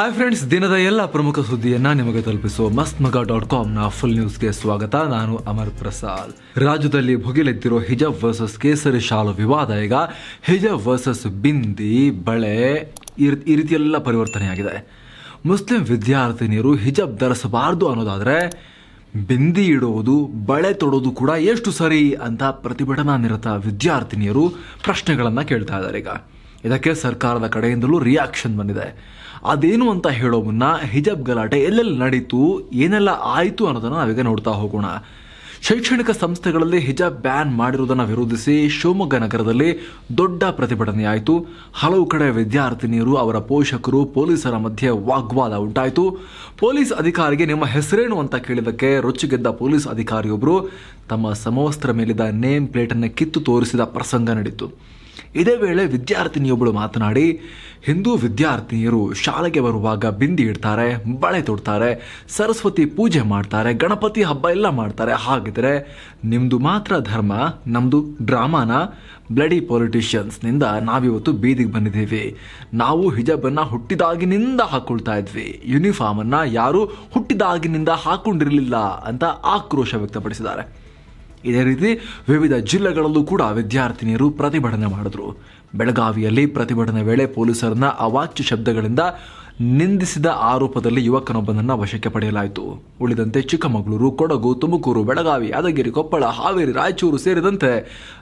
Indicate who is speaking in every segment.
Speaker 1: Hi friends ದಿನದ ಎಲ್ಲ ಪ್ರಮುಖ ಸುದ್ದಿಯನ್ನ ನಿಮಗೆ ತಲುಪಿಸುವ ಮಸ್ತ್ ಮಗ ಡಾಟ್ ಕಾಮ್ನ ಫುಲ್ ನ್ಯೂಸ್ಗೆ ಸ್ವಾಗತ. ನಾನು ಅಮರ್ ಪ್ರಸಾದ್. ರಾಜ್ಯದಲ್ಲಿ ಭುಗಿಲೆತ್ತಿರೋ ಹಿಜಬ್ ವರ್ಸಸ್ ಕೇಸರಿ ಶಾಲು ವಿವಾದ ಈಗ. ಹಿಜಬ್ ವರ್ಸಸ್ ಬಿಂದಿ, ಬಳೆ ಈ ರೀತಿ- ಈ ರೀತಿಯೆಲ್ಲ ಪರಿವರ್ತನೆಯಾಗಿದೆ ಮುಸ್ಲಿಂ ವಿದ್ಯಾರ್ಥಿನಿಯರು ಹಿಜಬ್ ಧರಿಸಬಾರದು ಅನ್ನೋದಾದರೆ ಬಿಂದಿ ಇಡುವುದು ಬಳೆ ತೊಡೋದು ಕೂಡ ಎಷ್ಟು ಸರಿ ಅಂತ ಪ್ರತಿಭಟನಾ ನಿರತ ವಿದ್ಯಾರ್ಥಿನಿಯರು ಪ್ರಶ್ನೆಗಳನ್ನು ಕೇಳ್ತಾ ಇದ್ದಾರೆ ಈಗ. ಇದಕ್ಕೆ ಸರ್ಕಾರದ ಕಡೆಯಿಂದಲೂ ರಿಯಾಕ್ಷನ್ ಬಂದಿದೆ. ಅದೇನು ಅಂತ ಹೇಳೋ ಮುನ್ನ ಹಿಜಬ್ ಗಲಾಟೆ ಎಲ್ಲೆಲ್ಲಿ ನಡೀತು, ಏನೆಲ್ಲ ಆಯಿತು ಅನ್ನೋದನ್ನು ನಾವೀಗ ನೋಡ್ತಾ ಹೋಗೋಣ. ಶೈಕ್ಷಣಿಕ ಸಂಸ್ಥೆಗಳಲ್ಲಿ ಹಿಜಾಬ್ ಬ್ಯಾನ್ ಮಾಡಿರುವುದನ್ನು ವಿರೋಧಿಸಿ ಶಿವಮೊಗ್ಗ ನಗರದಲ್ಲಿ ದೊಡ್ಡ ಪ್ರತಿಭಟನೆ ಆಯಿತು. ಹಲವು ಕಡೆ ವಿದ್ಯಾರ್ಥಿನಿಯರು, ಅವರ ಪೋಷಕರು, ಪೊಲೀಸರ ಮಧ್ಯೆ ವಾಗ್ವಾದ ಉಂಟಾಯಿತು. ಪೊಲೀಸ್ ಅಧಿಕಾರಿಗೆ ನಿಮ್ಮ ಹೆಸರೇನು ಅಂತ ಕೇಳಿದಕ್ಕೆ ರೊಚ್ಚಿಗೆದ್ದ ಪೊಲೀಸ್ ಅಧಿಕಾರಿಯೊಬ್ಬರು ತಮ್ಮ ಸಮವಸ್ತ್ರ ಮೇಲಿದ್ದ ನೇಮ್ ಪ್ಲೇಟನ್ನು ಕಿತ್ತು ತೋರಿಸಿದ ಪ್ರಸಂಗ ನಡೀತು. ಇದೇ ವೇಳೆ ವಿದ್ಯಾರ್ಥಿನಿಯೊಬ್ಬಳು ಮಾತನಾಡಿ, ಹಿಂದೂ ವಿದ್ಯಾರ್ಥಿನಿಯರು ಶಾಲೆಗೆ ಬರುವಾಗ ಬಿಂದಿ ಇಡ್ತಾರೆ, ಬಳೆ ತೊಡ್ತಾರೆ, ಸರಸ್ವತಿ ಪೂಜೆ ಮಾಡ್ತಾರೆ, ಗಣಪತಿ ಹಬ್ಬ ಎಲ್ಲ ಮಾಡ್ತಾರೆ. ಹಾಗಿದ್ರೆ ನಿಮ್ಮದು ಮಾತ್ರ ಧರ್ಮ ನಮ್ಮದು ಡ್ರಾಮಾನ ಬ್ಲಡಿ ಪೊಲಿಟಿಷಿಯನ್ಸ್ನಿಂದ ನಾವಿವತ್ತು ಬೀದಿಗೆ ಬಂದಿದ್ದೀವಿ. ನಾವು ಹಿಜಬನ್ನು ಹುಟ್ಟಿದಾಗಿನಿಂದ ಹಾಕೊಳ್ತಾ ಇದ್ವಿ. ಯೂನಿಫಾರ್ಮನ್ನು ಯಾರು ಹುಟ್ಟಿದಾಗಿನಿಂದ ಹಾಕೊಂಡಿರಲಿಲ್ಲ ಅಂತ ಆಕ್ರೋಶ ವ್ಯಕ್ತಪಡಿಸಿದ್ದಾರೆ. ಇದೇ ರೀತಿ ವಿವಿಧ ಜಿಲ್ಲೆಗಳಲ್ಲೂ ಕೂಡ ವಿದ್ಯಾರ್ಥಿನಿಯರು ಪ್ರತಿಭಟನೆ ಮಾಡಿದ್ರು. ಬೆಳಗಾವಿಯಲ್ಲಿ ಪ್ರತಿಭಟನೆ ವೇಳೆ ಪೊಲೀಸರನ್ನ ಅವಾಚ್ಯ ಶಬ್ದಗಳಿಂದ ನಿಂದಿಸಿದ ಆರೋಪದಲ್ಲಿ ಯುವಕನೊಬ್ಬನನ್ನು ವಶಕ್ಕೆ ಪಡೆಯಲಾಯಿತು. ಉಳಿದಂತೆ ಚಿಕ್ಕಮಗಳೂರು, ಕೊಡಗು, ತುಮಕೂರು, ಬೆಳಗಾವಿ, ಯಾದಗಿರಿ, ಕೊಪ್ಪಳ, ಹಾವೇರಿ, ರಾಯಚೂರು ಸೇರಿದಂತೆ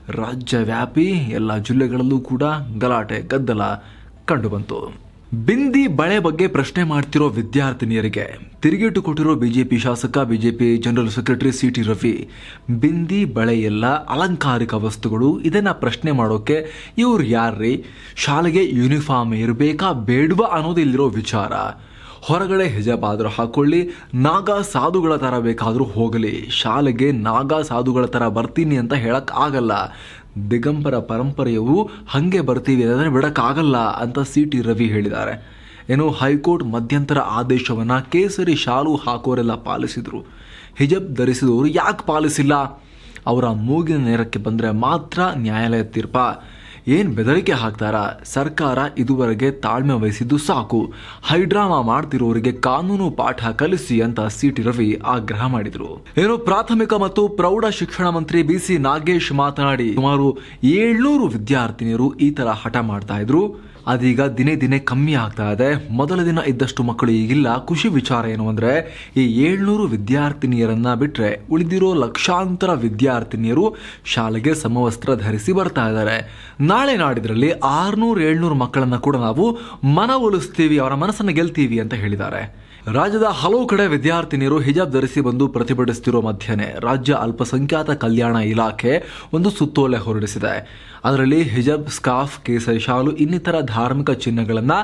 Speaker 1: ರಾಜ್ಯವ್ಯಾಪಿ ಎಲ್ಲ ಜಿಲ್ಲೆಗಳಲ್ಲೂ ಕೂಡ ಗಲಾಟೆ, ಗದ್ದಲ ಕಂಡುಬಂತು. ಬಿಂದಿ ಬಳೆ ಬಗ್ಗೆ ಪ್ರಶ್ನೆ ಮಾಡ್ತಿರೋ ವಿದ್ಯಾರ್ಥಿನಿಯರಿಗೆ ತಿರುಗೇಟು ಕೊಟ್ಟಿರೋ ಬಿಜೆಪಿ ಶಾಸಕ, BJP general secretary C T Ravi, bindi ಬಳೆ ಎಲ್ಲ ಅಲಂಕಾರಿಕ ವಸ್ತುಗಳು, ಇದನ್ನು ಪ್ರಶ್ನೆ ಮಾಡೋಕೆ ಇವ್ರು ಯಾರ್ರೀ? ಶಾಲೆಗೆ ಯೂನಿಫಾರ್ಮ್ ಇರಬೇಕಾ, ಬೇಡವಾ ಅನ್ನೋದು ಇಲ್ಲಿರೋ ವಿಚಾರ. ಹೊರಗಡೆ ಹಿಜಾಬ್ ಆದರೂ ಹಾಕೊಳ್ಳಿ, ನಾಗಾ ಸಾಧುಗಳ ಥರ ಬೇಕಾದರೂ ಹೋಗಲಿ. ಶಾಲೆಗೆ ನಾಗಾ ಸಾಧುಗಳ ಥರ ಬರ್ತೀನಿ ಅಂತ ಹೇಳೋಕ್ಕಾಗಲ್ಲ. ದಿಗಂಬರ ಪರಂಪರೆಯವು ಹಾಗೆ ಬರ್ತೀವಿ ಅಂದರೆ ಬಿಡೋಕ್ಕಾಗಲ್ಲ ಅಂತ ಸಿ ಟಿ ರವಿ ಹೇಳಿದ್ದಾರೆ. ಏನು ಹೈಕೋರ್ಟ್ ಮಧ್ಯಂತರ ಆದೇಶವನ್ನು ಕೇಸರಿ ಶಾಲು ಹಾಕೋರೆಲ್ಲ ಪಾಲಿಸಿದರು. ಹಿಜಬ್ ಧರಿಸಿದವರು ಯಾಕೆ ಪಾಲಿಸಿಲ್ಲ? ಅವರ ಮೂಗಿನ ನೇರಕ್ಕೆ ಬಂದರೆ ಮಾತ್ರ ನ್ಯಾಯಾಲಯ ತೀರ್ಪ. ಏನ್ ಬೆದರಿಕೆ ಹಾಕ್ತಾರ? ಸರ್ಕಾರ ಇದುವರೆಗೆ ತಾಳ್ಮೆ ವಹಿಸಿದ್ದು ಸಾಕು. ಹೈಡ್ರಾಮಾ ಮಾಡ್ತಿರೋರಿಗೆ ಕಾನೂನು ಪಾಠ ಕಲಿಸಿ ಅಂತ ಸಿ ಟಿ ರವಿ ಆಗ್ರಹ ಮಾಡಿದ್ರು. ಏನು ಪ್ರಾಥಮಿಕ ಮತ್ತು ಪ್ರೌಢ ಶಿಕ್ಷಣ ಮಂತ್ರಿ ಬಿ ಸಿ ನಾಗೇಶ್ ಮಾತನಾಡಿ, ಸುಮಾರು ಏಳ್ನೂರು ವಿದ್ಯಾರ್ಥಿನಿಯರು ಈ ತರ ಹಠ ಮಾಡ್ತಾ ಇದ್ರು. ಅದೀಗ ದಿನೇ ದಿನೇ ಕಮ್ಮಿ ಆಗ್ತಾ ಇದೆ. ಮೊದಲ ದಿನ ಇದ್ದಷ್ಟು ಮಕ್ಕಳು ಈಗಿಲ್ಲ. ಖುಷಿ ವಿಚಾರ ಏನು ಅಂದರೆ, ಈ ಏಳ್ನೂರು ವಿದ್ಯಾರ್ಥಿನಿಯರನ್ನ ಬಿಟ್ಟರೆ ಉಳಿದಿರೋ ಲಕ್ಷಾಂತರ ವಿದ್ಯಾರ್ಥಿನಿಯರು ಶಾಲೆಗೆ ಸಮವಸ್ತ್ರ ಧರಿಸಿ ಬರ್ತಾ ಇದ್ದಾರೆ. ನಾಳೆ ನಾಡಿದ್ರಲ್ಲಿ ಆರ್ನೂರು, ಏಳ್ನೂರು ಮಕ್ಕಳನ್ನ ಕೂಡ ನಾವು ಮನವೊಲಿಸ್ತೀವಿ ಅವರ ಮನಸ್ಸನ್ನು ಗೆಲ್ತೀವಿ ಅಂತ ಹೇಳಿದ್ದಾರೆ. ರಾಜ್ಯದ ಹಲವು ಕಡೆ ವಿದ್ಯಾರ್ಥಿನಿಯರು ಹಿಜಾಬ್ ಧರಿಸಿ ಬಂದು ಪ್ರತಿಭಟಿಸುತ್ತಿರುವ ಮಧ್ಯೆನೆ ರಾಜ್ಯ ಅಲ್ಪಸಂಖ್ಯಾತ ಕಲ್ಯಾಣ ಇಲಾಖೆ ಒಂದು ಸುತ್ತೋಲೆ ಹೊರಡಿಸಿದೆ. ಅದರಲ್ಲಿ ಹಿಜಾಬ್ ಸ್ಕಾಫ್ ಕೇಸರಿ, ಶಾಲು, ಇನ್ನಿತರ ಧಾರ್ಮಿಕ ಚಿಹ್ನೆಗಳನ್ನು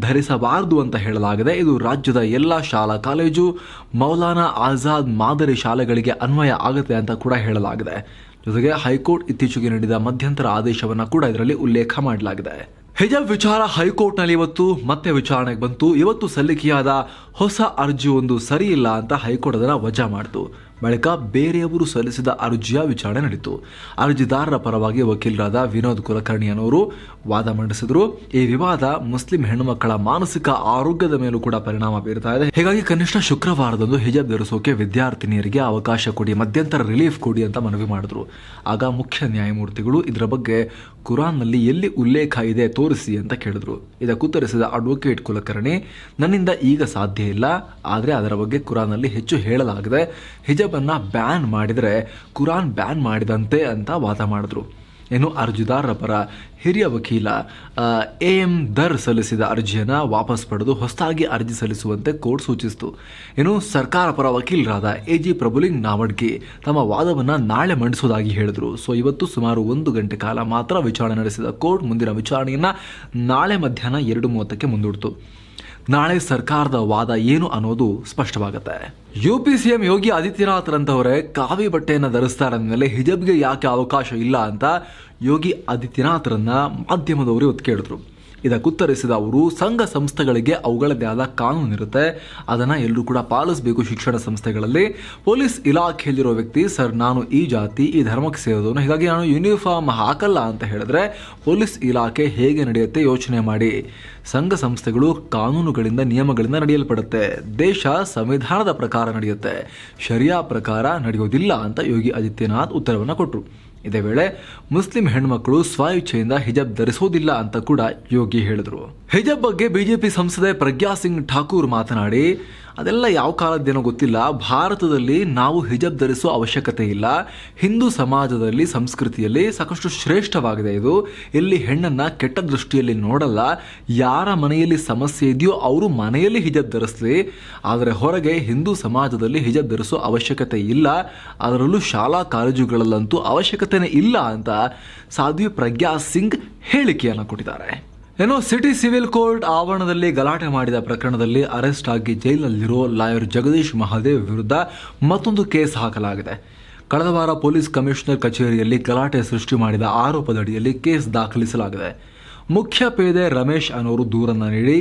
Speaker 1: ಧರಿಸಬಾರದು ಅಂತ ಹೇಳಲಾಗಿದೆ. ಇದು ರಾಜ್ಯದ ಎಲ್ಲ ಶಾಲಾ ಕಾಲೇಜು, ಮೌಲಾನಾ ಆಜಾದ್ ಮಾದರಿ ಶಾಲೆಗಳಿಗೆ ಅನ್ವಯ ಆಗುತ್ತೆ ಅಂತ ಕೂಡ ಹೇಳಲಾಗಿದೆ. ಜೊತೆಗೆ ಹೈಕೋರ್ಟ್ ಇತ್ತೀಚೆಗೆ ನೀಡಿದ ಮಧ್ಯಂತರ ಆದೇಶವನ್ನು ಕೂಡ ಇದರಲ್ಲಿ ಉಲ್ಲೇಖ ಮಾಡಲಾಗಿದೆ. ಹಿಜಾಬ್ ವಿಚಾರ ಹೈಕೋರ್ಟ್ನಲ್ಲಿ ಇವತ್ತು ಮತ್ತೆ ವಿಚಾರಣೆಗೆ ಬಂತು. ಇವತ್ತು ಸಲ್ಲಿಕೆಯಾದ ಹೊಸ ಅರ್ಜಿ ಒಂದು ಸರಿಯಿಲ್ಲ ಅಂತ ಹೈಕೋರ್ಟ್ ಅದನ್ನು ವಜಾ ಮಾಡಿತು. ಬಳಿಕ ಬೇರೆಯವರು ಸಲ್ಲಿಸಿದ ಅರ್ಜಿಯ ವಿಚಾರಣೆ ನಡೆಯಿತು ಅರ್ಜಿದಾರರ ಪರವಾಗಿ ವಕೀಲರಾದ ವಿನೋದ್ ಕುಲಕರ್ಣಿ ಅನ್ನೋರು ವಾದ ಮಂಡಿಸಿದರು. ಈ ವಿವಾದ ಮುಸ್ಲಿಂ ಹೆಣ್ಣುಮಕ್ಕಳ ಮಾನಸಿಕ ಆರೋಗ್ಯದ ಮೇಲೂ ಕೂಡ ಪರಿಣಾಮ ಬೀರ್ತಾ ಇದೆ. ಹೀಗಾಗಿ ಕನಿಷ್ಠ ಶುಕ್ರವಾರದಂದು ಹಿಜಾಬ್ ಧರಿಸೋಕೆ ವಿದ್ಯಾರ್ಥಿನಿಯರಿಗೆ ಅವಕಾಶ ಕೊಡಿ, ಮಧ್ಯಂತರ ರಿಲೀಫ್ ಕೊಡಿ ಅಂತ ಮನವಿ ಮಾಡಿದ್ರು. ಆಗ ಮುಖ್ಯ ನ್ಯಾಯಮೂರ್ತಿಗಳು ಇದರ ಬಗ್ಗೆ ಕುರಾನ್ನಲ್ಲಿ ಎಲ್ಲಿ ಉಲ್ಲೇಖ ಇದೆ ತೋರಿಸಿ ಅಂತ ಕೇಳಿದ್ರು. ಇದಕ್ಕುತ್ತರಿಸಿದ ಅಡ್ವೊಕೇಟ್ ಕುಲಕರ್ಣಿ, ನನ್ನಿಂದ ಈಗ ಸಾಧ್ಯ ಇಲ್ಲ, ಆದರೆ ಅದರ ಬಗ್ಗೆ ಕುರಾನ್ನಲ್ಲಿ ಹೆಚ್ಚು ಹೇಳಲಾಗಿದೆ. ಹಿಜಬನ್ನ ಬ್ಯಾನ್ ಮಾಡಿದರೆ ಕುರಾನ್ ಬ್ಯಾನ್ ಮಾಡಿದಂತೆ ಅಂತ ವಾದ ಮಾಡಿದ್ರು. ಏನು ಅರ್ಜಿದಾರರ ಪರ ಹಿರಿಯ ವಕೀಲ ಎ ಎಂ ದರ್ ಸಲ್ಲಿಸಿದ ಅರ್ಜಿಯನ್ನು ವಾಪಸ್ ಪಡೆದು ಹೊಸದಾಗಿ ಅರ್ಜಿ ಸಲ್ಲಿಸುವಂತೆ ಕೋರ್ಟ್ ಸೂಚಿಸಿತು. ಏನು ಸರ್ಕಾರ ಪರ ವಕೀಲರಾದ ಎ ಜಿ ಪ್ರಭುಲಿಂಗ್ ನಾವಡ್ಗಿ ತಮ್ಮ ವಾದವನ್ನು ನಾಳೆ ಮಂಡಿಸುವುದಾಗಿ ಹೇಳಿದರು. ಸೊ ಇವತ್ತು ಸುಮಾರು ಒಂದು ಗಂಟೆ ಕಾಲ ಮಾತ್ರ ವಿಚಾರಣೆ ನಡೆಸಿದ ಕೋರ್ಟ್ ಮುಂದಿನ ವಿಚಾರಣೆಯನ್ನು ನಾಳೆ ಮಧ್ಯಾಹ್ನ ಎರಡು ಮೂವತ್ತಕ್ಕೆ ಮುಂದೂಡಿತು. ನಾಳೆ ಸರ್ಕಾರದ ವಾದ ಏನು ಅನ್ನೋದು ಸ್ಪಷ್ಟವಾಗುತ್ತೆ. U P C M Yogi ಆದಿತ್ಯನಾಥ್ರಂತವರೇ ಕಾವಿ ಬಟ್ಟೆಯನ್ನು ಧರಿಸ್ತಾರೆ ಅಂದಮೇಲೆ ಹಿಜಬ್ಗೆ ಯಾಕೆ ಅವಕಾಶ ಇಲ್ಲ ಅಂತ ಯೋಗಿ ಆದಿತ್ಯನಾಥ್ರನ್ನ ಮಾಧ್ಯಮದವರು ಇವತ್ತು ಕೇಳಿದ್ರು. ಇದಕ್ಕುತ್ತರಿಸಿದ ಅವರು, ಸಂಘ ಸಂಸ್ಥೆಗಳಿಗೆ ಅವುಗಳದ್ದೇ ಆದ ಕಾನೂನು ಇರುತ್ತೆ. ಅದನ್ನ ಎಲ್ಲರೂ ಕೂಡ ಪಾಲಿಸಬೇಕು ಶಿಕ್ಷಣ ಸಂಸ್ಥೆಗಳಲ್ಲಿ. ಪೊಲೀಸ್ ಇಲಾಖೆಯಲ್ಲಿರೋ ವ್ಯಕ್ತಿ, ಸರ್, ನಾನು ಈ ಜಾತಿ, ಈ ಧರ್ಮಕ್ಕೆ ಸೇರಿದವನು ಹೀಗಾಗಿ ನಾನು ಯೂನಿಫಾರ್ಮ್ ಹಾಕಲ್ಲ ಅಂತ ಹೇಳಿದ್ರೆ, ಪೊಲೀಸ್ ಇಲಾಖೆ ಹೇಗೆ ನಡೆಯುತ್ತೆ ಯೋಚನೆ ಮಾಡಿ. ಸಂಘ ಸಂಸ್ಥೆಗಳು ಕಾನೂನುಗಳಿಂದ ನಿಯಮಗಳಿಂದ ನಡೆಯಲ್ಪಡುತ್ತೆ. ದೇಶ ಸಂವಿಧಾನದ ಪ್ರಕಾರ ನಡೆಯುತ್ತೆ. ಶರಿಯಾ ಪ್ರಕಾರ ನಡೆಯೋದಿಲ್ಲ ಅಂತ ಯೋಗಿ ಆದಿತ್ಯನಾಥ್ ಉತ್ತರವನ್ನು ಕೊಟ್ಟರು ಇದೇ ವೇಳೆ ಮುಸ್ಲಿಂ ಹೆಣ್ಮಕ್ಳು ಸ್ವ ಹಿಜಬ್ ಹಿಜಾಬ್ ಧರಿಸೋದಿಲ್ಲ ಅಂತ ಕೂಡ ಯೋಗಿ ಹೇಳಿದ್ರು. ಹಿಜಬ್ ಬಗ್ಗೆ ಬಿಜೆಪಿ ಸಂಸದೆ ಪ್ರಜ್ಞಾ ಸಿಂಗ್ ಠಾಕೂರ್ ಮಾತನಾಡಿ ಅದೆಲ್ಲ ಯಾವ ಕಾಲದ್ದೇನೋ ಗೊತ್ತಿಲ್ಲ. ಭಾರತದಲ್ಲಿ ನಾವು ಹಿಜಬ್ ಧರಿಸುವ ಅವಶ್ಯಕತೆ ಇಲ್ಲ. ಹಿಂದೂ ಸಮಾಜದಲ್ಲಿ, ಸಂಸ್ಕೃತಿಯಲ್ಲಿ ಸಾಕಷ್ಟು ಶ್ರೇಷ್ಠವಾಗಿದೆ ಇದು. ಇಲ್ಲಿ ಹೆಣ್ಣನ್ನು ಕೆಟ್ಟ ದೃಷ್ಟಿಯಲ್ಲಿ ನೋಡಲ್ಲ. ಯಾರ ಮನೆಯಲ್ಲಿ ಸಮಸ್ಯೆ ಇದೆಯೋ ಅವರು ಮನೆಯಲ್ಲಿ ಹಿಜಬ್ ಧರಿಸ್ಲಿ. ಆದರೆ ಹೊರಗೆ ಹಿಂದೂ ಸಮಾಜದಲ್ಲಿ ಹಿಜಬ್ ಧರಿಸುವ ಅವಶ್ಯಕತೆ ಇಲ್ಲ. ಅದರಲ್ಲೂ ಶಾಲಾ ಕಾಲೇಜುಗಳಲ್ಲಂತೂ ಅವಶ್ಯಕತೆನೇ ಇಲ್ಲ ಅಂತ ಸಾಧ್ವಿ ಪ್ರಜ್ಞಾ ಸಿಂಗ್ ಹೇಳಿಕೆಯನ್ನು ಕೊಟ್ಟಿದ್ದಾರೆ. ಏನೋ ಸಿಟಿ ಸಿವಿಲ್ ಕೋರ್ಟ್ ಆವರಣದಲ್ಲಿ ಗಲಾಟೆ ಮಾಡಿದ ಪ್ರಕರಣದಲ್ಲಿ ಅರೆಸ್ಟ್ ಆಗಿ ಜೈಲಿನಲ್ಲಿರೋ ಲಾಯರ್ ಜಗದೀಶ್ ಮಹಾದೇವ್ ವಿರುದ್ಧ ಮತ್ತೊಂದು ಕೇಸ್ ಹಾಕಲಾಗಿದೆ. ಕಳೆದ ವಾರ ಪೊಲೀಸ್ ಕಮಿಷನರ್ ಕಚೇರಿಯಲ್ಲಿ ಗಲಾಟೆ ಸೃಷ್ಟಿ ಮಾಡಿದ ಆರೋಪದಡಿಯಲ್ಲಿ ಕೇಸ್ ದಾಖಲಿಸಲಾಗಿದೆ. ಮುಖ್ಯ ಪೇದೆ ರಮೇಶ್ ಅನ್ನೋರು ದೂರನ್ನು ನೀಡಿ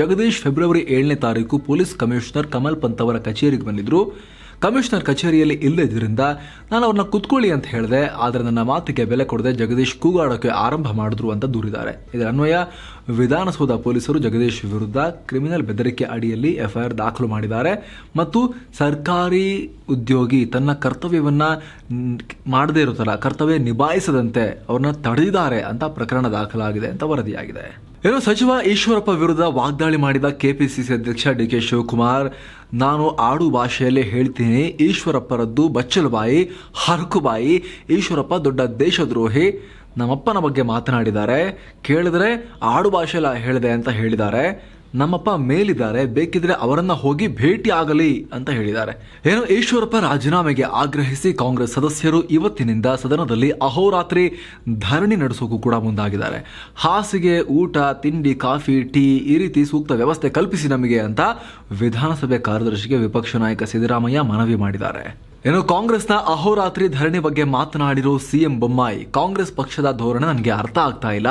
Speaker 1: ಜಗದೀಶ್ ಫೆಬ್ರವರಿ ಏಳನೇ ತಾರೀಕು ಪೊಲೀಸ್ ಕಮಿಷನರ್ ಕಮಲ್ ಪಂತ್ ಅವರ ಕಚೇರಿಗೆ ಬಂದಿದ್ರು. ಕಮಿಷನರ್ ಕಚೇರಿಯಲ್ಲಿ ಇಲ್ಲದಿದ್ದರಿಂದ ನಾನು ಅವ್ರನ್ನ ಕುತ್ಕೊಳ್ಳಿ ಅಂತ ಹೇಳಿದೆ, ಆದರೆ ನನ್ನ ಮಾತಿಗೆ ಬೆಲೆ ಕೊಡದೆ ಜಗದೀಶ್ ಕೂಗಾಡೋಕೆ ಆರಂಭ ಮಾಡಿದ್ರು ಅಂತ ದೂರಿದ್ದಾರೆ. ಇದರ ಅನ್ವಯ, ವಿಧಾನಸೌಧ ಪೊಲೀಸರು ಜಗದೀಶ್ ವಿರುದ್ಧ ಕ್ರಿಮಿನಲ್ ಬೆದರಿಕೆ ಅಡಿಯಲ್ಲಿ ಎಫ್ಐಆರ್ ದಾಖಲು ಮಾಡಿದ್ದಾರೆ ಮತ್ತು ಸರ್ಕಾರಿ ಉದ್ಯೋಗಿ ತನ್ನ ಕರ್ತವ್ಯವನ್ನ ಮಾಡದೇ ಇರುತ್ತಲ್ಲ ಕರ್ತವ್ಯ ನಿಭಾಯಿಸದಂತೆ ಅವ್ರನ್ನ ತಡೆದಿದ್ದಾರೆ ಅಂತ ಪ್ರಕರಣ ದಾಖಲಾಗಿದೆ ಅಂತ ವರದಿಯಾಗಿದೆ. ಏನು ಸಚಿವ ಈಶ್ವರಪ್ಪ ವಿರುದ್ಧ ವಾಗ್ದಾಳಿ ಮಾಡಿದ ಕೆಪಿಸಿಸಿ ಅಧ್ಯಕ್ಷ ಡಿ ಕೆ ಶಿವಕುಮಾರ್, ನಾನು ಆಡು ಭಾಷೆಯಲ್ಲೇ ಹೇಳ್ತೀನಿ, ಈಶ್ವರಪ್ಪರದ್ದು ಬಚ್ಚಲು ಹರಕುಬಾಯಿ ಹರಕು ಬಾಯಿ ಈಶ್ವರಪ್ಪ ದೊಡ್ಡ ದೇಶದ್ರೋಹಿ, ನಮ್ಮಪ್ಪನ ಬಗ್ಗೆ ಮಾತನಾಡಿದ್ದಾರೆ, ಕೇಳಿದ್ರೆ ಆಡು ಭಾಷೆಲ್ಲ ಹೇಳಿದೆ ಅಂತ ಹೇಳಿದ್ದಾರೆ. ನಮ್ಮಪ್ಪ ಮೇಲಿದ್ದಾರೆ, ಬೇಕಿದ್ರೆ ಅವರನ್ನ ಹೋಗಿ ಭೇಟಿ ಆಗಲಿ ಅಂತ ಹೇಳಿದ್ದಾರೆ. ಏನು ಈಶ್ವರಪ್ಪ ರಾಜೀನಾಮೆಗೆ ಆಗ್ರಹಿಸಿ ಕಾಂಗ್ರೆಸ್ ಸದಸ್ಯರು ಇವತ್ತಿನಿಂದ ಸದನದಲ್ಲಿ ಅಹೋರಾತ್ರಿ ಧರಣಿ ನಡೆಸೋಕು ಕೂಡ ಮುಂದಾಗಿದ್ದಾರೆ. ಹಾಸಿಗೆ, ಊಟ, ತಿಂಡಿ, ಕಾಫಿ, ಟೀ ಈ ರೀತಿ ಸೂಕ್ತ ವ್ಯವಸ್ಥೆ ಕಲ್ಪಿಸಿ ನಮಗೆ ಅಂತ ವಿಧಾನಸಭೆ ಕಾರ್ಯದರ್ಶಿಗೆ ವಿಪಕ್ಷ ನಾಯಕ ಸಿದ್ದರಾಮಯ್ಯ ಮನವಿ ಮಾಡಿದ್ದಾರೆ. ಏನು ಕಾಂಗ್ರೆಸ್ನ ಅಹೋರಾತ್ರಿ ಧರಣಿ ಬಗ್ಗೆ ಮಾತನಾಡಿರೋ ಸಿಎಂ ಬೊಮ್ಮಾಯಿ, ಕಾಂಗ್ರೆಸ್ ಪಕ್ಷದ ಧೋರಣೆ ನನಗೆ ಅರ್ಥ ಆಗ್ತಾ ಇಲ್ಲ.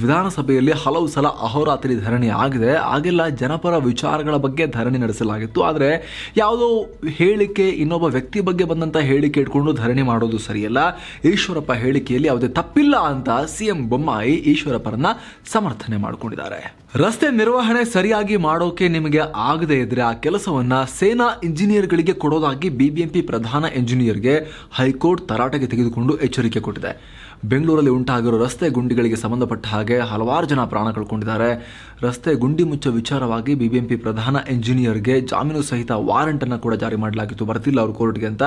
Speaker 1: ವಿಧಾನಸಭೆಯಲ್ಲಿ ಹಲವು ಸಲ ಅಹೋರಾತ್ರಿ ಧರಣಿ ಆಗಿದೆ. ಆಗೆಲ್ಲ ಜನಪರ ವಿಚಾರಗಳ ಬಗ್ಗೆ ಧರಣಿ ನಡೆಸಲಾಗಿತ್ತು. ಆದರೆ ಯಾವುದೋ ಹೇಳಿಕೆ, ಇನ್ನೊಬ್ಬ ವ್ಯಕ್ತಿ ಬಗ್ಗೆ ಬಂದಂತ ಹೇಳಿಕೆ ಇಟ್ಕೊಂಡು ಧರಣಿ ಮಾಡೋದು ಸರಿಯಲ್ಲ. ಈಶ್ವರಪ್ಪ ಹೇಳಿಕೆಯಲ್ಲಿ ಯಾವುದೇ ತಪ್ಪಿಲ್ಲ ಅಂತ ಸಿಎಂ ಬೊಮ್ಮಾಯಿ ಈಶ್ವರಪ್ಪರನ್ನ ಸಮರ್ಥನೆ ಮಾಡಿಕೊಂಡಿದ್ದಾರೆ. ರಸ್ತೆ ನಿರ್ವಹಣೆ ಸರಿಯಾಗಿ ಮಾಡೋಕೆ ನಿಮಗೆ ಆಗದೆ ಇದ್ರೆ ಆ ಕೆಲಸವನ್ನ ಸೇನಾ ಇಂಜಿನಿಯರ್ಗಳಿಗೆ ಕೊಡೋದಾಗಿ ಬಿಬಿಎಂಪಿ ಪ್ರಧಾನ ಇಂಜಿನಿಯರ್ಗೆ ಹೈಕೋರ್ಟ್ ತರಾಟೆಗೆ ತೆಗೆದುಕೊಂಡು ಎಚ್ಚರಿಕೆ ಕೊಟ್ಟಿದೆ. ಬೆಂಗಳೂರಲ್ಲಿ ಉಂಟಾಗಿರೋ ರಸ್ತೆ ಗುಂಡಿಗಳಿಗೆ ಸಂಬಂಧಪಟ್ಟ ಹಾಗೆ ಹಲವಾರು ಜನ ಪ್ರಾಣ ಕಳ್ಕೊಂಡಿದ್ದಾರೆ. ರಸ್ತೆ ಗುಂಡಿ ಮುಚ್ಚ ವಿಚಾರವಾಗಿ ಬಿಬಿಎಂಪಿ ಪ್ರಧಾನ ಇಂಜಿನಿಯರ್ಗೆ ಜಾಮೀನು ಸಹಿತ ವಾರೆಂಟ್ ಅನ್ನು ಕೂಡ ಜಾರಿ ಮಾಡಲಾಗಿತ್ತು. ಬರ್ತಿಲ್ಲ ಅವರು ಕೋರ್ಟ್ಗೆ ಅಂತ.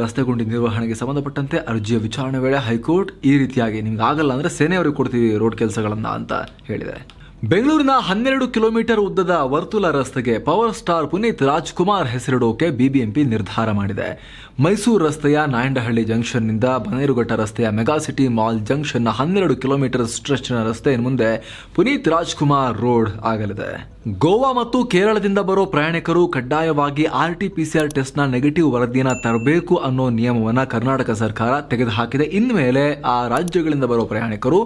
Speaker 1: ರಸ್ತೆ ಗುಂಡಿ ನಿರ್ವಹಣೆಗೆ ಸಂಬಂಧಪಟ್ಟಂತೆ ಅರ್ಜಿಯ ವಿಚಾರಣೆ ವೇಳೆ ಹೈಕೋರ್ಟ್ ಈ ರೀತಿಯಾಗಿ ನಿಮ್ಗೆ ಆಗಲ್ಲ ಅಂದ್ರೆ ಸೇನೆಯವರಿಗೆ ಕೊಡ್ತೀವಿ ರೋಡ್ ಕೆಲಸಗಳನ್ನ ಅಂತ ಹೇಳಿದೆ ಬೆಂಗಳೂರಿನ ಹನ್ನೆರಡು ಕಿಲೋಮೀಟರ್ ಉದ್ದದ ವರ್ತುಲ ರಸ್ತೆಗೆ ಪವರ್ ಸ್ಟಾರ್ ಪುನೀತ್ ರಾಜ್ಕುಮಾರ್ ಹೆಸರಿಡೋಕೆ ಬಿಬಿಎಂಪಿ ನಿರ್ಧಾರ ಮಾಡಿದೆ. ಮೈಸೂರು ರಸ್ತೆಯ ನಾಯಂಡಹಳ್ಳಿ ಜಂಕ್ಷನ್ನಿಂದ ಬನೇರುಘಟ್ಟ ರಸ್ತೆಯ ಮೆಗಾಸಿಟಿ ಮಾಲ್ ಜಂಕ್ಷನ್ನ ಹನ್ನೆರಡು ಕಿಲೋಮೀಟರ್ ಸ್ಟ್ರೆಚ್ನ ರಸ್ತೆಯ ಮುಂದೆ ಪುನೀತ್ ರಾಜ್ಕುಮಾರ್ ರೋಡ್ ಆಗಲಿದೆ. ಗೋವಾ ಮತ್ತು ಕೇರಳದಿಂದ ಬರೋ ಪ್ರಯಾಣಿಕರು ಕಡ್ಡಾಯವಾಗಿ ಆರ್ ಟಿ ಪಿಸಿಆರ್ ಟೆಸ್ಟ್ನ ನೆಗೆಟಿವ್ ವರದಿಯನ್ನು ತರಬೇಕು ಅನ್ನೋ ನಿಯಮವನ್ನು ಕರ್ನಾಟಕ ಸರ್ಕಾರ ತೆಗೆದುಹಾಕಿದೆ. ಇನ್ಮೇಲೆ ಆ ರಾಜ್ಯಗಳಿಂದ ಬರೋ ಪ್ರಯಾಣಿಕರು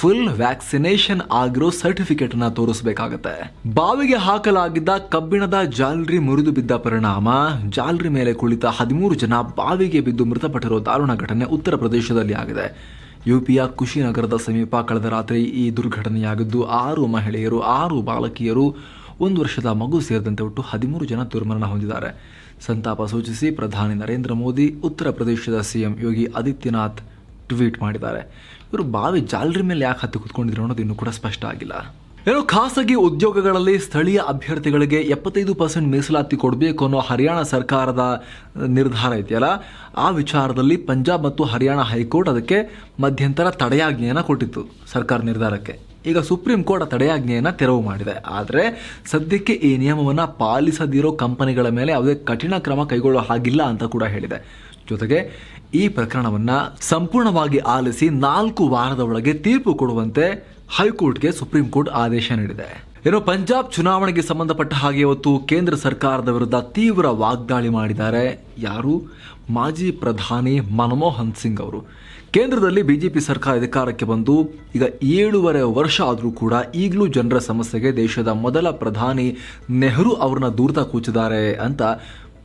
Speaker 1: ಫುಲ್ ವ್ಯಾಕ್ಸಿನೇಷನ್ ಆಗಿರೋ ಸರ್ಟಿಫಿಕೇಟ್ ಅನ್ನ ತೋರಿಸಬೇಕಾಗತ್ತೆ. ಬಾವಿಗೆ ಹಾಕಲಾಗಿದ್ದ ಕಬ್ಬಿಣದ ಜಾಲರಿ ಮುರಿದು ಬಿದ್ದ ಪರಿಣಾಮ, ಜಾಲರಿ ಮೇಲೆ ಕುಳಿತ ಹದಿಮೂರು ಜನ ಬಾವಿಗೆ ಬಿದ್ದು ಮೃತಪಟ್ಟಿರೋ ದಾರುಣ ಘಟನೆ ಉತ್ತರ ಪ್ರದೇಶದಲ್ಲಿ ಆಗಿದೆ. ಯುಪಿಯ ಕುಶಿನಗರದ ಸಮೀಪ ಕಳೆದ ರಾತ್ರಿ ಈ ದುರ್ಘಟನೆಯಾಗಿದ್ದು ಆರು ಮಹಿಳೆಯರು, ಆರು ಬಾಲಕಿಯರು, ಒಂದು ವರ್ಷದ ಮಗು ಸೇರಿದಂತೆ ಒಟ್ಟು ಹದಿಮೂರು ಜನ ದುರ್ಮರಣ ಹೊಂದಿದ್ದಾರೆ. ಸಂತಾಪ ಸೂಚಿಸಿ ಪ್ರಧಾನಿ ನರೇಂದ್ರ ಮೋದಿ, ಉತ್ತರ ಪ್ರದೇಶದ ಸಿಎಂ ಯೋಗಿ ಆದಿತ್ಯನಾಥ್ ಟ್ವೀಟ್ ಮಾಡಿದ್ದಾರೆ. ಇವರು ಬಾವಿ ಜಾಲರಿ ಮೇಲೆ ಯಾಕೆ ಹತ್ತಿ ಕುತ್ಕೊಂಡಿದ್ರು ಅನ್ನೋದು ಇನ್ನೂ ಕೂಡ ಸ್ಪಷ್ಟ ಆಗಿಲ್ಲ. ಏನು ಖಾಸಗಿ ಉದ್ಯೋಗಗಳಲ್ಲಿ ಸ್ಥಳೀಯ ಅಭ್ಯರ್ಥಿಗಳಿಗೆ ಎಪ್ಪತ್ತೈದು ಪರ್ಸೆಂಟ್ ಮೀಸಲಾತಿ ಕೊಡಬೇಕು ಅನ್ನೋ ಹರಿಯಾಣ ಸರ್ಕಾರದ ನಿರ್ಧಾರ ಇದೆಯಲ್ಲ? ಆ ವಿಚಾರದಲ್ಲಿ ಪಂಜಾಬ್ ಮತ್ತು ಹರಿಯಾಣ ಹೈಕೋರ್ಟ್ ಅದಕ್ಕೆ ಮಧ್ಯಂತರ ತಡೆಯಾಜ್ಞೆಯನ್ನು ಕೊಟ್ಟಿತ್ತು ಸರ್ಕಾರ ನಿರ್ಧಾರಕ್ಕೆ. ಈಗ ಸುಪ್ರೀಂ ಕೋರ್ಟ್ ಆ ತಡೆಯಾಜ್ಞೆಯನ್ನು ತೆರವು ಮಾಡಿದೆ. ಆದರೆ ಸದ್ಯಕ್ಕೆ ಈ ನಿಯಮವನ್ನು ಪಾಲಿಸದಿರೋ ಕಂಪನಿಗಳ ಮೇಲೆ ಯಾವುದೇ ಕಠಿಣ ಕ್ರಮ ಕೈಗೊಳ್ಳೋ ಹಾಗಿಲ್ಲ ಅಂತ ಕೂಡ ಹೇಳಿದೆ. ಜೊತೆಗೆ ಈ ಪ್ರಕರಣವನ್ನು ಸಂಪೂರ್ಣವಾಗಿ ಆಲಿಸಿ ನಾಲ್ಕು ವಾರದ ಒಳಗೆ ತೀರ್ಪು ಕೊಡುವಂತೆ ಹೈಕೋರ್ಟ್ಗೆ ಸುಪ್ರೀಂ ಕೋರ್ಟ್ ಆದೇಶ ನೀಡಿದೆ. ಏನೋ ಪಂಜಾಬ್ ಚುನಾವಣೆಗೆ ಸಂಬಂಧಪಟ್ಟ ಹಾಗೆ ಇವತ್ತು ಕೇಂದ್ರ ಸರ್ಕಾರದ ವಿರುದ್ಧ ತೀವ್ರ ವಾಗ್ದಾಳಿ ಮಾಡಿದ್ದಾರೆ. ಯಾರು? ಮಾಜಿ ಪ್ರಧಾನಿ ಮನಮೋಹನ್ ಸಿಂಗ್ ಅವರು. ಕೇಂದ್ರದಲ್ಲಿ ಬಿಜೆಪಿ ಸರ್ಕಾರ ಅಧಿಕಾರಕ್ಕೆ ಬಂದು ಈಗ ಏಳೂವರೆ ವರ್ಷ ಆದರೂ ಕೂಡ ಈಗಲೂ ಜನರ ಸಮಸ್ಯೆಗೆ ದೇಶದ ಮೊದಲ ಪ್ರಧಾನಿ ನೆಹರು ಅವ್ರನ್ನ ದೂರ್ತ ಕೂಚಿದ್ದಾರೆ ಅಂತ